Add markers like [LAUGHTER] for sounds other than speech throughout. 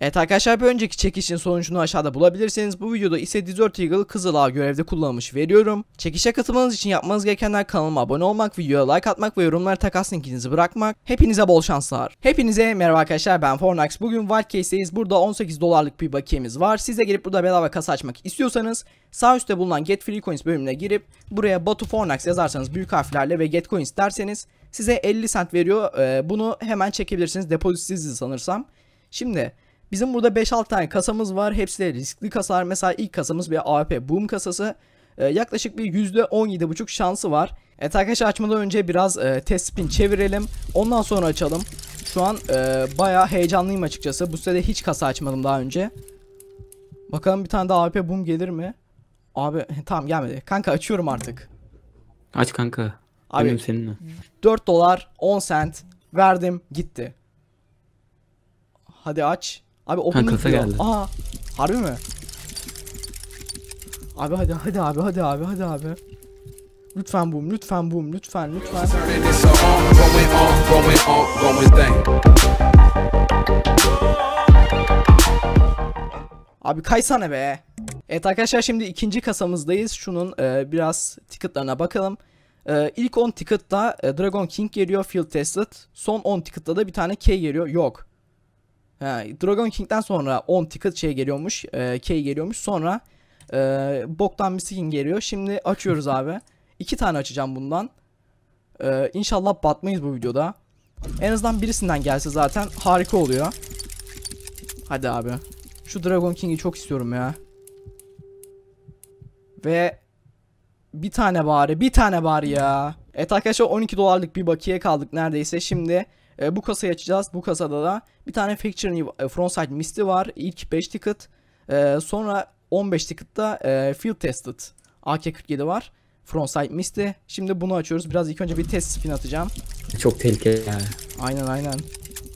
Evet arkadaşlar bir önceki çekişin sonucunu aşağıda bulabilirsiniz. Bu videoda ise Desert Eagle Kızılağ görevde kullanmış veriyorum. Çekişe katılmanız için yapmanız gerekenler kanalıma abone olmak, videoya like atmak ve yorumlara takas linkinizi bırakmak. Hepinize bol şanslar. Hepinize merhaba arkadaşlar ben Fornax. Bugün Wild Case'deyiz. Burada 18 dolarlık bir bakiyemiz var. Siz de gelip burada bedava kasa açmak istiyorsanız sağ üstte bulunan Get Free Coins bölümüne girip buraya Batu Fornax yazarsanız büyük harflerle ve Get Coins derseniz size 50 cent veriyor. Ee, bunu hemen çekebilirsiniz. Depozitsiz sanırsam. Şimdi Bizim burada 5-6 tane kasamız var. Hepsi de riskli kasalar. Mesela ilk kasamız bir AWP Boom kasası. Ee, yaklaşık bir %17.5 şansı var. Evet arkadaşlar açmadan önce biraz e, test spin çevirelim. Ondan sonra açalım. Şu an e, bayağı heyecanlıyım açıkçası. Bu sitede hiç kasa açmadım daha önce. Bakalım bir tane daha AWP Boom gelir mi? Abi [LAUGHS] tamam gelmedi. Kanka açıyorum artık. Aç kanka. Abi Benim seninle. 4 dolar 10 cent verdim gitti. Hadi aç. Abi kasa diyor. geldi. Aa harbi mi? Abi hadi hadi abi hadi abi hadi abi. Lütfen boom lütfen boom lütfen lütfen. Abi kaysana be. Evet arkadaşlar şimdi ikinci kasamızdayız. Şunun e, biraz ticketlarına bakalım. E, ilk 10 ticketta e, Dragon King geliyor Field Tested. Son 10 ticketta da bir tane K geliyor. Yok. Ha, Dragon King'den sonra 10 ticket şey geliyormuş. E, K geliyormuş. Sonra e, boktan bir skin geliyor. Şimdi açıyoruz [LAUGHS] abi. İki tane açacağım bundan. E, inşallah batmayız bu videoda. En azından birisinden gelse zaten harika oluyor. Hadi abi. Şu Dragon King'i çok istiyorum ya. Ve bir tane bari, bir tane bari ya. Evet arkadaşlar 12 dolarlık bir bakiye kaldık neredeyse. Şimdi e, bu kasayı açacağız. Bu kasada da bir tane Factory e, Frontside Misty var. İlk 5 ticket. E, sonra 15 ticket'ta e, Field Tested AK-47 var. Frontside Misty. Şimdi bunu açıyoruz. Biraz ilk önce bir test spin atacağım. Çok tehlikeli ya. Aynen aynen.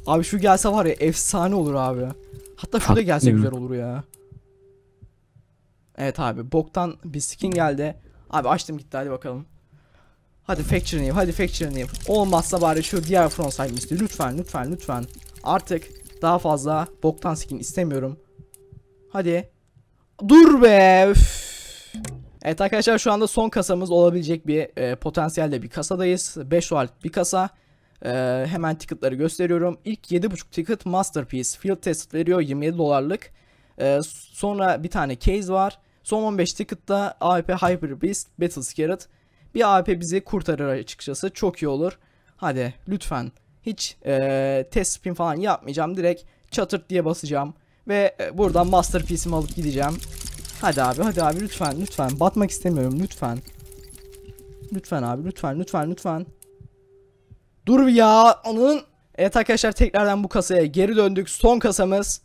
Abi şu gelse var ya efsane olur abi. Hatta şu da Haklı gelse güzel olur ya. Evet abi boktan bir skin geldi. Abi açtım gitti hadi bakalım. Hadi Factory New hadi Factory New. Olmazsa bari şu diğer frontside misli lütfen lütfen lütfen. Artık daha fazla boktan skin istemiyorum. Hadi. Dur be. üf. Evet arkadaşlar şu anda son kasamız olabilecek bir e, potansiyelde bir kasadayız. 5 dolarlık bir kasa. Ee, hemen ticketları gösteriyorum. İlk 7.5 ticket Masterpiece Field Test veriyor 27 dolarlık. Ee, sonra bir tane case var. Son 15 ticket'ta AWP Hyper Beast Battle Scarlet. Bir AWP bizi kurtarır açıkçası. Çok iyi olur. Hadi lütfen. Hiç ee, test spin falan yapmayacağım. Direkt çatırt diye basacağım. Ve e, buradan Masterpiece'imi alıp gideceğim. Hadi abi hadi abi lütfen lütfen. Batmak istemiyorum lütfen. Lütfen abi lütfen lütfen lütfen. Dur ya anın. Evet arkadaşlar tekrardan bu kasaya geri döndük. Son kasamız.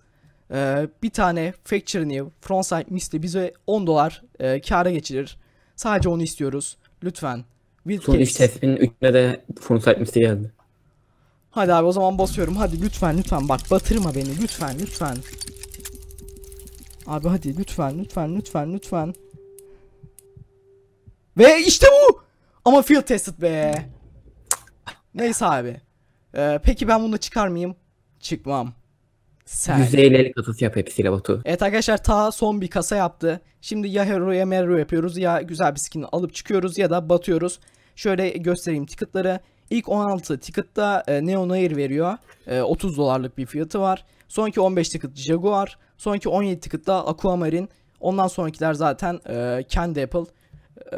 Ee, bir tane Factory New Frontside Misty bize 10 dolar e, kâra geçirir. Sadece onu istiyoruz. Lütfen. Will Son 3 Case. tespinin 3'üne de frontside misli geldi. Hadi abi o zaman basıyorum. Hadi lütfen lütfen bak batırma beni lütfen lütfen. Abi hadi lütfen lütfen lütfen lütfen. Ve işte bu. Ama field tested be. Neyse abi. Ee, peki ben bunu çıkar mıyım? Çıkmam. Sen. %50'lik atış yap hepsiyle Batu. Evet arkadaşlar ta son bir kasa yaptı. Şimdi ya hero ya mero yapıyoruz ya güzel bir skin alıp çıkıyoruz ya da batıyoruz. Şöyle göstereyim ticketları. İlk 16 ticketta e, Neon Air veriyor. E, 30 dolarlık bir fiyatı var. Sonraki 15 ticket Jaguar. Sonraki 17 ticketta Aquamarine. Ondan sonrakiler zaten e, Candy Apple. E,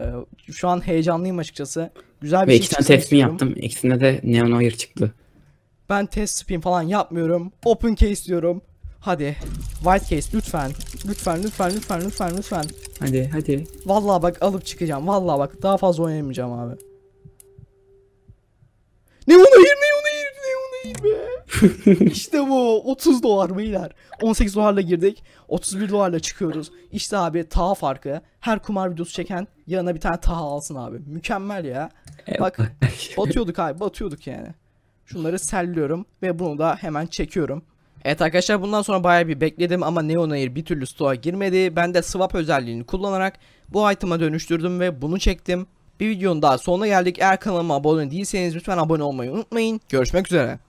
şu an heyecanlıyım açıkçası. Güzel bir Ve şey iki tane istiyorum. yaptım. İkisinde de Neon Oyer çıktı. Ben test spin falan yapmıyorum. Open case diyorum. Hadi. White case lütfen. Lütfen lütfen lütfen lütfen lütfen. Hadi hadi. Vallahi bak alıp çıkacağım. Vallahi bak daha fazla oynayamayacağım abi. Neon hayır neon hayır neon hayır be. [LAUGHS] işte bu 30 dolar beyler. 18 dolarla girdik. 31 dolarla çıkıyoruz. İşte abi taha farkı. Her kumar videosu çeken yanına bir tane taha alsın abi. Mükemmel ya. Bak [LAUGHS] batıyorduk abi batıyorduk yani. Şunları selliyorum ve bunu da hemen çekiyorum. Evet arkadaşlar bundan sonra bayağı bir bekledim ama Neon Air bir türlü stoğa girmedi. Ben de swap özelliğini kullanarak bu item'a dönüştürdüm ve bunu çektim. Bir videonun daha sonuna geldik. Eğer kanalıma abone değilseniz lütfen abone olmayı unutmayın. Görüşmek üzere.